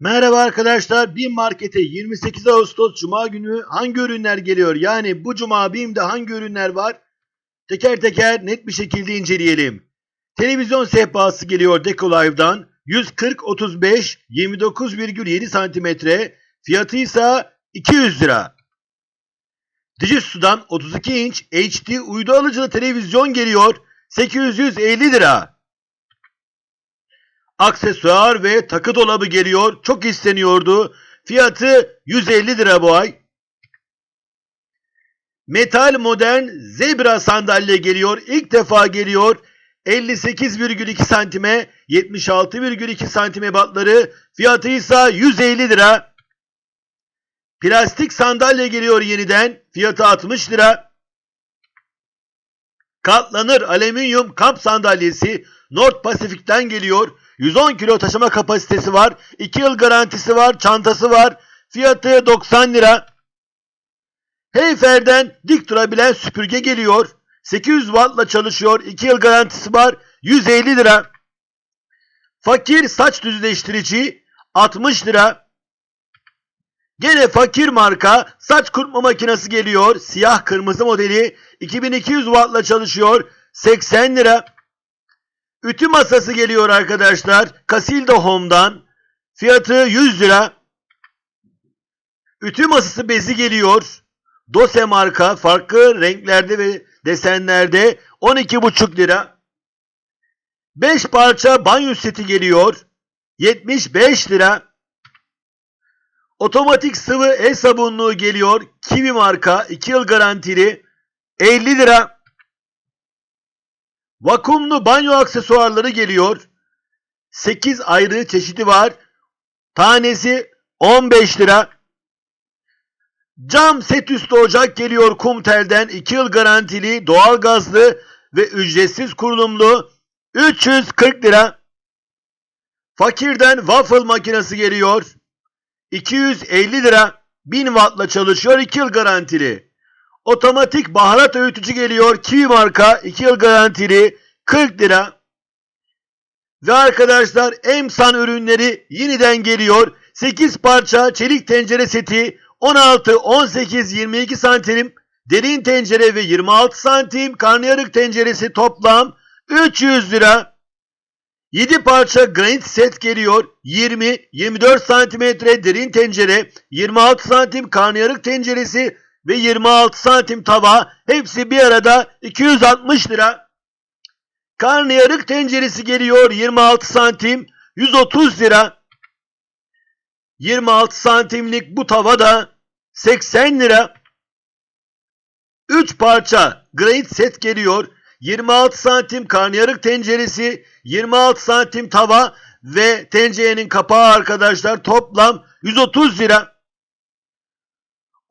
Merhaba arkadaşlar. BİM Market'e 28 Ağustos Cuma günü hangi ürünler geliyor? Yani bu Cuma BİM'de hangi ürünler var? Teker teker net bir şekilde inceleyelim. Televizyon sehpası geliyor Deco Live'dan. 140 35 29,7 santimetre. Fiyatı ise 200 lira. Dijitsu'dan 32 inç HD uydu alıcılı televizyon geliyor. 850 lira. Aksesuar ve takı dolabı geliyor. Çok isteniyordu. Fiyatı 150 lira bu ay. Metal modern zebra sandalye geliyor. İlk defa geliyor. 58,2 santime 76,2 santime batları. Fiyatı ise 150 lira. Plastik sandalye geliyor yeniden. Fiyatı 60 lira. Katlanır alüminyum kamp sandalyesi North Pasifik'ten geliyor. 110 kilo taşıma kapasitesi var. 2 yıl garantisi var. Çantası var. Fiyatı 90 lira. Heyfer'den dik durabilen süpürge geliyor. 800 wattla çalışıyor. 2 yıl garantisi var. 150 lira. Fakir saç düzleştirici 60 lira. Gene fakir marka saç kurutma makinesi geliyor. Siyah kırmızı modeli 2200 wattla çalışıyor. 80 lira. Ütü masası geliyor arkadaşlar. Casilda Home'dan. Fiyatı 100 lira. Ütü masası bezi geliyor. Dose marka farklı renklerde ve desenlerde 12,5 lira. 5 parça banyo seti geliyor. 75 lira. Otomatik sıvı el sabunluğu geliyor. Kiwi marka 2 yıl garantili 50 lira. Vakumlu banyo aksesuarları geliyor. 8 ayrı çeşidi var. Tanesi 15 lira. Cam set üstü ocak geliyor Kumtel'den 2 yıl garantili, doğal gazlı ve ücretsiz kurulumlu 340 lira. Fakirden waffle makinesi geliyor. 250 lira. 1000 wattla çalışıyor 2 yıl garantili. Otomatik baharat öğütücü geliyor. Kiwi marka 2 yıl garantili 40 lira. Ve arkadaşlar Emsan ürünleri yeniden geliyor. 8 parça çelik tencere seti 16, 18, 22 santim derin tencere ve 26 santim karnıyarık tenceresi toplam 300 lira. 7 parça granit set geliyor. 20, 24 santimetre derin tencere, 26 santim karnıyarık tenceresi ve 26 santim tava hepsi bir arada 260 lira. Karnıyarık tenceresi geliyor 26 santim 130 lira. 26 santimlik bu tava da 80 lira. 3 parça granit set geliyor. 26 santim karnıyarık tenceresi, 26 santim tava ve tencerenin kapağı arkadaşlar toplam 130 lira.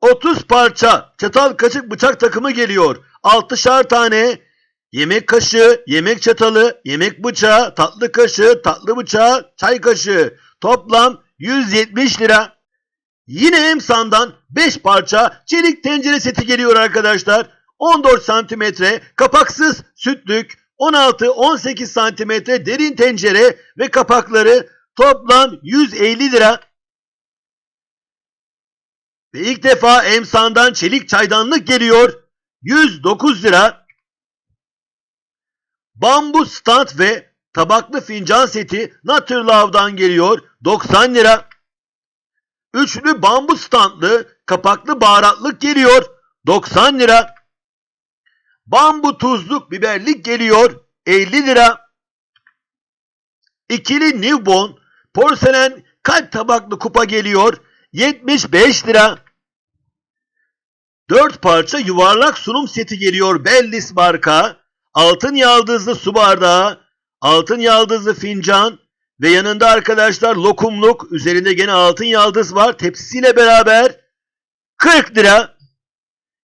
30 parça çatal kaşık bıçak takımı geliyor. 6'şar tane yemek kaşığı, yemek çatalı, yemek bıçağı, tatlı kaşığı, tatlı bıçağı, çay kaşığı. Toplam 170 lira. Yine Emsan'dan 5 parça çelik tencere seti geliyor arkadaşlar. 14 santimetre kapaksız sütlük, 16-18 santimetre derin tencere ve kapakları toplam 150 lira. Ve ilk defa Emsan'dan çelik çaydanlık geliyor. 109 lira. Bambu stand ve tabaklı fincan seti Naturlove'dan geliyor. 90 lira. Üçlü bambu standlı kapaklı baharatlık geliyor. 90 lira. Bambu tuzluk biberlik geliyor. 50 lira. İkili Newborn porselen kalp tabaklı kupa geliyor. 75 lira. 4 parça yuvarlak sunum seti geliyor Bellis marka. Altın yaldızlı su bardağı, altın yaldızlı fincan ve yanında arkadaşlar lokumluk. Üzerinde gene altın yaldız var. Tepsisiyle beraber 40 lira.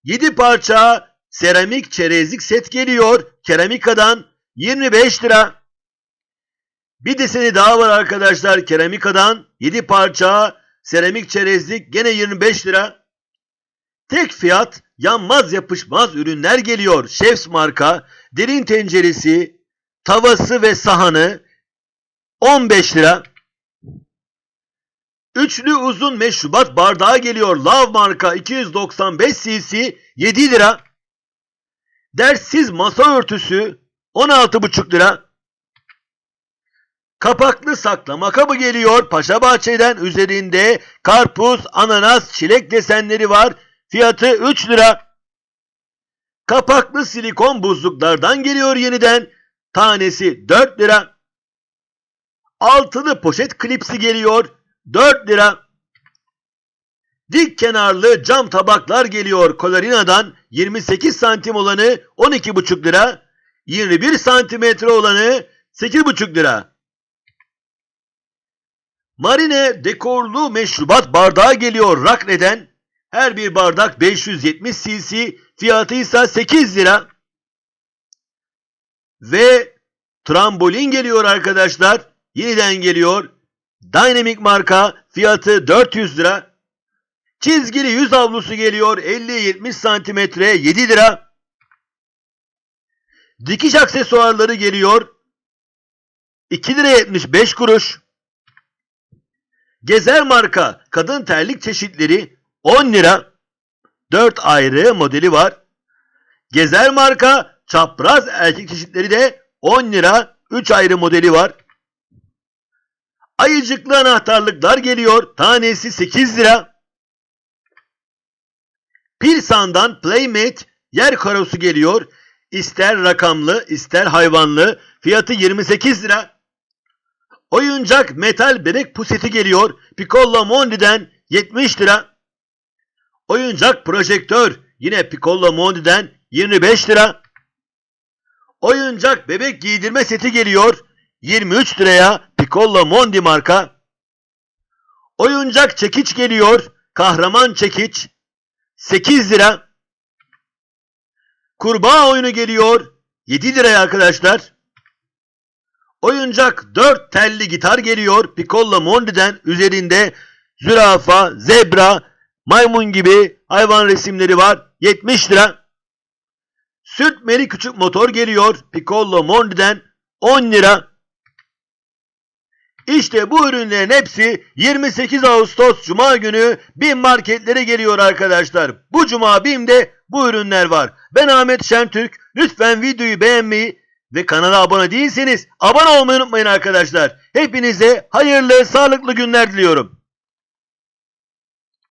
7 parça seramik çerezlik set geliyor. Keramikadan 25 lira. Bir deseni daha var arkadaşlar. Keramikadan 7 parça seramik çerezlik gene 25 lira. Tek fiyat yanmaz yapışmaz ürünler geliyor. Chefs marka derin tenceresi, tavası ve sahanı 15 lira. Üçlü uzun meşrubat bardağı geliyor. Lav marka 295 cc 7 lira. Dersiz masa örtüsü 16,5 lira. Kapaklı saklama kabı geliyor. Paşa Bahçe'den üzerinde karpuz, ananas, çilek desenleri var. Fiyatı 3 lira. Kapaklı silikon buzluklardan geliyor yeniden. Tanesi 4 lira. Altılı poşet klipsi geliyor. 4 lira. Dik kenarlı cam tabaklar geliyor Colorina'dan 28 santim olanı 12,5 lira. 21 santimetre olanı 8,5 lira. Marine dekorlu meşrubat bardağı geliyor Rakne'den. Her bir bardak 570 cc fiyatı ise 8 lira. Ve trambolin geliyor arkadaşlar. Yeniden geliyor. Dynamic marka fiyatı 400 lira. Çizgili yüz havlusu geliyor 50-70 santimetre 7 lira. Dikiş aksesuarları geliyor 2 lira 75 kuruş. Gezer marka kadın terlik çeşitleri 10 lira. 4 ayrı modeli var. Gezer marka çapraz erkek çeşitleri de 10 lira. 3 ayrı modeli var. Ayıcıklı anahtarlıklar geliyor. Tanesi 8 lira. Pilsan'dan Playmate yer karosu geliyor. İster rakamlı ister hayvanlı. Fiyatı 28 lira. Oyuncak metal bebek puseti geliyor. Piccolo Mondi'den 70 lira. Oyuncak projektör yine Piccolo Mondi'den 25 lira. Oyuncak bebek giydirme seti geliyor. 23 liraya Piccolo Mondi marka. Oyuncak çekiç geliyor. Kahraman çekiç. 8 lira. Kurbağa oyunu geliyor. 7 liraya arkadaşlar. Oyuncak 4 telli gitar geliyor. Piccolo Mondi'den üzerinde zürafa, zebra, maymun gibi hayvan resimleri var. 70 lira. Sürtmeli küçük motor geliyor. Piccolo Mondi'den 10 lira. İşte bu ürünlerin hepsi 28 Ağustos Cuma günü BİM marketlere geliyor arkadaşlar. Bu Cuma BİM'de bu ürünler var. Ben Ahmet Şentürk. Lütfen videoyu beğenmeyi ve kanala abone değilseniz abone olmayı unutmayın arkadaşlar. Hepinize hayırlı, sağlıklı günler diliyorum.